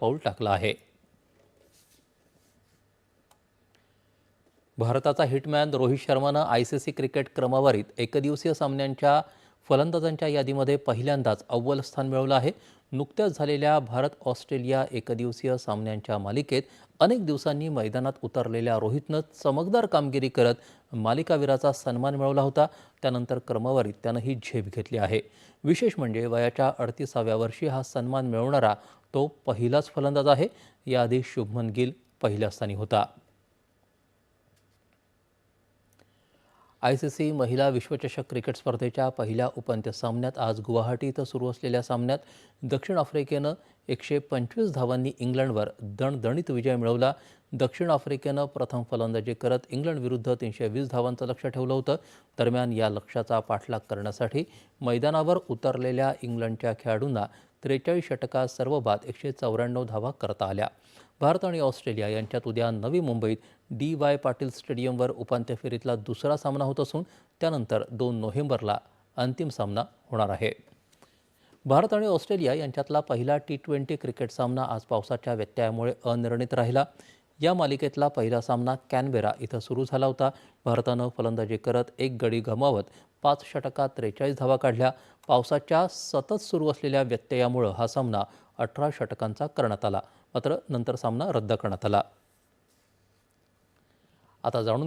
पाऊल टाकलं आहे. भारताचा हिटमॅन रोहित शर्मानं आय सी सी क्रिकेट क्रमवारीत एकदिवसीय सामन्यांच्या फलंदाजांच्या यादीमध्ये पहिल्यांदाच अव्वल स्थान मिळवलं आहे. नुकत्याच झालेल्या भारत ऑस्ट्रेलिया एकदिवसीय सामन्यांच्या मालिकेत अनेक दिवसांनी मैदानात उतरलेल्या रोहितनं चमकदार कामगिरी करत मालिकावीराचा सन्मान मिळवला होता. त्यानंतर क्रमवारीत त्यानं ही झेप घेतली आहे. विशेष म्हणजे वयाच्या अडतीसाव्या वर्षी हा सन्मान मिळवणारा तो पहिलाच फलंदाज आहे. याआधी शुभमन गिल पहिल्या स्थानी होता. आय सी सी महिला विश्वचषक क्रिकेट स्पर्धेच्या पहिल्या उपांत्य सामन्यात आज गुवाहाटी इथं सुरू असलेल्या सामन्यात दक्षिण आफ्रिकेनं एकशे पंचवीस धावांनी इंग्लंडवर दणदणीत विजय मिळवला. दक्षिण आफ्रिकेनं प्रथम फलंदाजी करत इंग्लंडविरुद्ध तीनशे वीस धावांचं लक्ष ठेवलं होतं. दरम्यान या लक्ष्याचा पाठलाग करण्यासाठी मैदानावर उतरलेल्या इंग्लंडच्या खेळाडूंना त्रेचाळीस षटकात सर्व बाद एकशे चौऱ्याण्णव धावा करता आल्या. भारत आणि ऑस्ट्रेलिया यांच्यात उद्या नवी मुंबईत डी वाय पाटील स्टेडियमवर उपांत्य फेरीतला दुसरा सामना होत असून त्यानंतर दोन नोव्हेंबरला अंतिम सामना होणार आहे. भारत आणि ऑस्ट्रेलिया यांच्यातला पहिला टी ट्वेंटी क्रिकेट सामना आज पावसाच्या व्यत्ययामुळे अनिर्णित राहिला. या मालिकेतला पहिला सामना कॅनबेरा इथं सुरू झाला होता. भारतानं फलंदाजी करत एक गडी गमावत पाच षटकात त्रेचाळीस धावा काढल्या. पावसाच्या सतत सुरू असलेल्या व्यत्ययामुळं हा सामना अठरा षटकांचा करण्यात आला. मात्र नंतर सामना रद्द करण्यात आला. आता जाणून